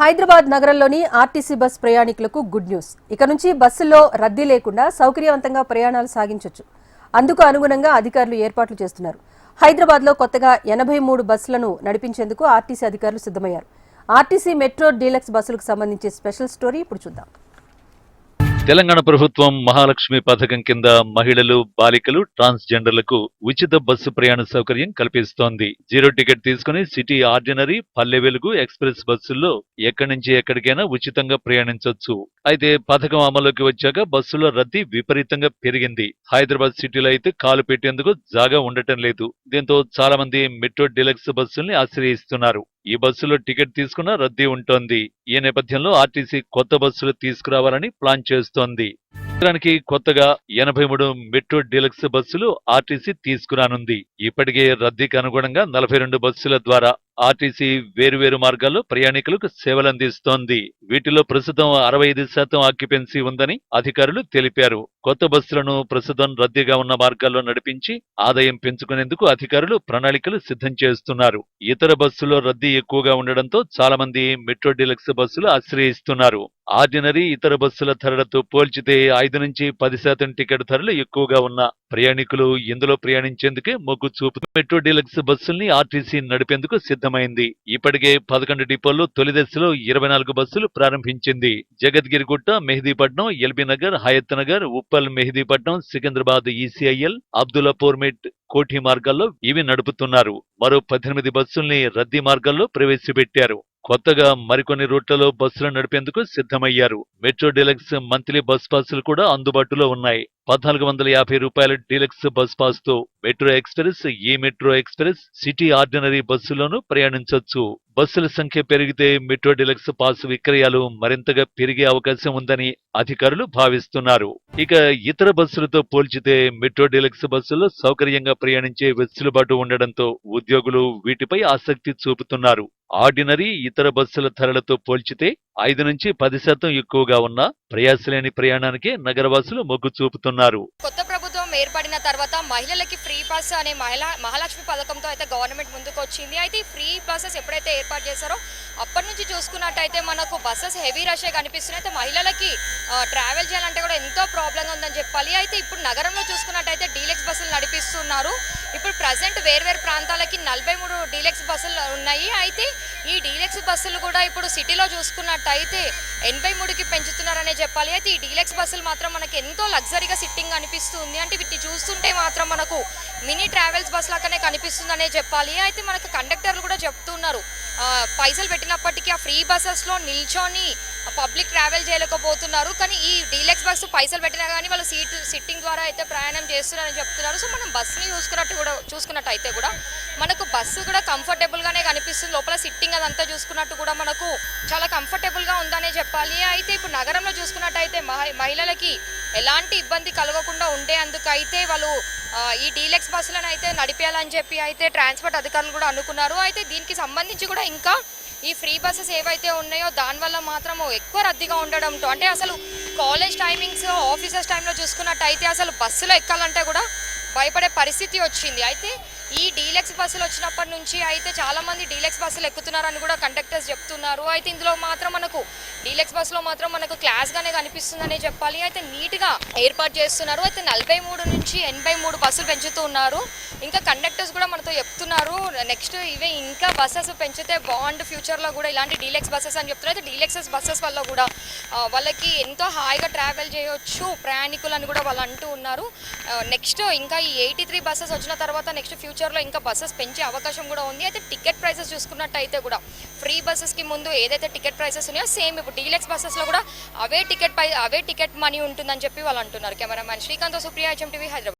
హైదరాబాద్ నగరంలోని RTC bus ప్రయాణికులకు good news. ఇక నుంచి బస్సుల్లో రద్దీ లేకుండా సౌకర్యవంతంగా ప్రయాణాలు సాగించొచ్చు. అందుకు అనుగుణంగా అధికారులు ఏర్పాట్లు చేస్తున్నారు. హైదరాబాద్లో కొత్తగా ఎనభై మూడు బస్సులను నడిపించేందుకు ఆర్టీసీ అధికారులు సిద్ధమయ్యారు. ఆర్టీసీ మెట్రో డీలక్స్ బస్సులకు సంబంధించి స్పెషల్ స్టోరీ ఇప్పుడు చూద్దాం. తెలంగాణ ప్రభుత్వం మహాలక్ష్మి పథకం కింద మహిళలు బాలికలు ట్రాన్స్జెండర్లకు ఉచిత బస్సు ప్రయాణ సౌకర్యం కల్పిస్తోంది. జీరో టికెట్ తీసుకుని city ordinary Palle Velugu express బస్సుల్లో ఎక్కడి నుంచి ఎక్కడికైనా ఉచితంగా ప్రయాణించవచ్చు అయితే పథకం అమలుకి వచ్చాక బస్సుల రద్దీ విపరీతంగా పెరిగింది. హైదరాబాద్ సిటీలో అయితే కాలు పెట్టేందుకు జాగా ఉండటం లేదు. దీంతో చాలా మంది మెట్రో డిలక్స్ బస్సుల్ని ఆశ్రయిస్తున్నారు. ఈ బస్సులో టికెట్ తీసుకున్న రద్దీ ఉంటోంది. ఈ నేపథ్యంలో ఆర్టీసీ కొత్త బస్సులు తీసుకురావాలని ప్లాన్ చేస్తోంది. సంవత్సరానికి కొత్తగా ఎనభై మూడు మెట్రో డీలక్స్ బస్సులు ఆర్టీసీ తీసుకురానుంది. ఇప్పటికే రద్దీకి అనుగుణంగా నలభై రెండు బస్సుల ద్వారా ఆర్టీసీ వేరువేరు మార్గాల్లో ప్రయాణికులకు సేవలందిస్తోంది. వీటిలో ప్రస్తుతం అరవై ఐదు శాతం ఆక్యుపెన్సీ ఉందని అధికారులు తెలిపారు. కొత్త బస్సులను ప్రస్తుతం రద్దీగా ఉన్న మార్గాల్లో నడిపించి ఆదాయం పెంచుకునేందుకు అధికారులు ప్రణాళికలు సిద్ధం చేస్తున్నారు. ఇతర బస్సులో రద్దీ ఎక్కువగా ఉండడంతో చాలా మంది మెట్రో డీలక్స్ బస్సులు ఆశ్రయిస్తున్నారు. ఆర్డినరీ ఇతర బస్సుల ధరలతో పోల్చితే ఐదు నుంచి పది శాతం టికెట్ ధరలు ఎక్కువగా ఉన్న ప్రయాణికులు ఇందులో ప్రయాణించేందుకే మొగ్గు చూపు మెట్రో డీలక్స్ బస్సుల్ని ఆర్టీసీ నడిపేందుకు సిద్ధమైంది. ఇప్పటికే పదకొండు డిపోల్లో తొలి దశలో ఇరవై నాలుగు బస్సులు ప్రారంభించింది. జగద్గిరిగుట్ట మెహదీపట్నం ఎల్బీ నగర్ హయత్ నగర్ ఉప్పల్ మెహదీపట్నం సికింద్రాబాద్ ఈసీఐఎల్ అబ్దుల్లాపూర్ మెట్ కోఠి మార్గాల్లో ఇవి నడుపుతున్నారు. మరో పద్దెనిమిది బస్సుల్ని రద్దీ మార్గాల్లో ప్రవేశపెట్టారు. కొత్తగా మరికొన్ని రూట్లలో బస్సులు నడిపేందుకు సిద్ధమయ్యారు. మెట్రో డీలక్స్ మంత్లీ బస్ పాసులు కూడా అందుబాటులో ఉన్నాయి. పద్నాలుగు వందల యాభై రూపాయల డీలక్స్ బస్ పాస్తో మెట్రో ఎక్స్ప్రెస్ ఈ మెట్రో ఎక్స్ప్రెస్ సిటీ ఆర్డినరీ బస్సులోనూ ప్రయాణించవచ్చు బస్సుల సంఖ్య పెరిగితే మెట్రో డీలక్స్ పాస్ విక్రయాలు మరింతగా పెరిగే అవకాశం ఉందని అధికారులు భావిస్తున్నారు. ఇక ఇతర బస్సులతో పోల్చితే మెట్రో డీలక్స్ బస్సుల్లో సౌకర్యంగా ప్రయాణించే వెసులుబాటు ఉండడంతో ఉద్యోగులు వీటిపై ఆసక్తి చూపుతున్నారు. ఆర్డినరీ ఇతర బస్సుల ధరలతో పోల్చితే ఐదు నుంచి పది శాతం ఎక్కువగా ఉన్న ప్రయాసలేని ప్రయాణానికి నగరవాసులు మొగ్గు చూపుతున్నారు. కొత్త ప్రభుత్వం ఏర్పడిన తర్వాత మహిళలకి ఫ్రీ బస్ అనే మహిళా మహాలక్ష్మి పథకంతో అయితే గవర్నమెంట్ ముందుకు వచ్చింది అయితే ఈ ఫ్రీ బస్సెస్ ఎప్పుడైతే ఏర్పాటు చేశారో అప్పటి నుంచి చూసుకున్నట్టయితే మనకు బస్సెస్ హెవీ రష్ కనిపిస్తున్నాయి. అయితే మహిళలకి ట్రావెల్ చేయాలంటే కూడా ఎంతో ప్రాబ్లంగా ఉందని చెప్పాలి. అయితే ఇప్పుడు నగరంలో చూసుకున్నట్టయితే డీలెక్స్ బస్సులు నడిపిస్తున్నారు. ఇప్పుడు ప్రజెంట్ వేర్వేరు ప్రాంతాలకి నలభై మూడు డీలక్స్ బస్సులు ఉన్నాయి. అయితే ఈ డీలక్స్ బస్సులు కూడా ఇప్పుడు సిటీలో చూసుకున్నట్టయితే ఎనభై మూడుకి పెంచుతున్నారనే చెప్పాలి. అయితే ఈ డీలక్స్ బస్సులు మాత్రం మనకి ఎంతో లగ్జరీగా సిట్టింగ్ అనిపిస్తుంది. అంటే వీటిని చూస్తుంటే మాత్రం మనకు మినీ ట్రావెల్స్ బస్ లాగానే కనిపిస్తుందనే చెప్పాలి. అయితే మనకు కండక్టర్లు కూడా చెప్తున్నారు. పైసలు పెట్టినప్పటికీ ఆ ఫ్రీ బస్సెస్లో నిల్చొని పబ్లిక్ ట్రావెల్ చేయలేకపోతున్నారు. కానీ ఈ డీలక్స్ బస్సు పైసలు పెట్టినా కానీ వాళ్ళు సీట్ సిట్టింగ్ ద్వారా అయితే ప్రయాణం చేస్తున్నారని చెప్తున్నారు. సో మనం బస్సుని చూసుకున్నట్టు కూడా చూసుకున్నట్టు అయితే కూడా మనకు బస్సు కూడా కంఫర్టబుల్గానే కనిపిస్తుంది. లోపల సిట్టింగ్ అదంతా చూసుకున్నట్టు కూడా మనకు చాలా కంఫర్టబుల్గా ఉందనే చెప్పాలి. అయితే ఇప్పుడు నగరంలో చూసుకున్నట్టయితే మహి- మహిళలకి ఎలాంటి ఇబ్బంది కలగకుండా ఉండే అందుకైతే వాళ్ళు ఈ డీలక్స్ బస్సులను అయితే నడిపేయాలని చెప్పి అయితే ట్రాన్స్పోర్ట్ అధికారులు కూడా అనుకున్నారు. అయితే దీనికి సంబంధించి కూడా ఇంకా ఈ ఫ్రీ బస్సెస్ ఏవైతే ఉన్నాయో దానివల్ల మాత్రం ఎక్కువ రద్దీగా ఉండడంతో అంటే అసలు కాలేజ్ టైమింగ్స్ ఆఫీసెస్ టైంలో చూసుకున్నట్టయితే అసలు బస్సులో ఎక్కాలంటే కూడా భయపడే పరిస్థితి వచ్చింది. అయితే ఈ డీలక్స్ బస్సులు వచ్చినప్పటి నుంచి అయితే చాలా మంది డీలక్స్ బస్సులు ఎక్కుతున్నారని కూడా కండక్టర్స్ చెప్తున్నారు. అయితే ఇందులో మాత్రం మనకు డీలక్స్ బస్సులో మాత్రం మనకు క్లాస్గానే కనిపిస్తుందని చెప్పాలి. అయితే నీట్గా ఏర్పాటు చేస్తున్నారు. అయితే నలభై మూడు నుంచి ఎనభై మూడు బస్సులు పెంచుతూ ఉన్నారు. ఇంకా కండక్టర్స్ కూడా మనతో చెప్తున్నారు. నెక్స్ట్ ఇవే ఇంకా బస్సెస్ పెంచితే బాగుండు ఫ్యూచర్లో కూడా ఇలాంటి డీలక్స్ బస్సెస్ అని చెప్తున్నారు. అయితే డీలక్సెస్ బస్సెస్ వల్ల కూడా వాళ్ళకి ఎంతో హాయిగా ట్రావెల్ చేయొచ్చు ప్రయాణికులు అని కూడా వాళ్ళు అంటూ ఉన్నారు. నెక్స్ట్ ఇంకా ఈ ఎయిటీ త్రీ బస్సెస్ వచ్చిన తర్వాత నెక్స్ట్ ఫ్యూచర్లో ఇంకా బస్సెస్ పెంచే అవకాశం కూడా ఉంది. అయితే టికెట్ ప్రైసెస్ చూసుకున్నట్టయితే కూడా ఫ్రీ బస్సెస్కి ముందు ఏదైతే టికెట్ ప్రైసెస్ ఉన్నాయో సేమ్ ఇప్పుడు డీలక్స్ బస్సెస్లో కూడా అవే టికెట్ పై అవే టికెట్ మనీ ఉంటుందని చెప్పి వాళ్ళు అంటున్నారు. Cameraman Srikanth Supriya HM TV Hyderabad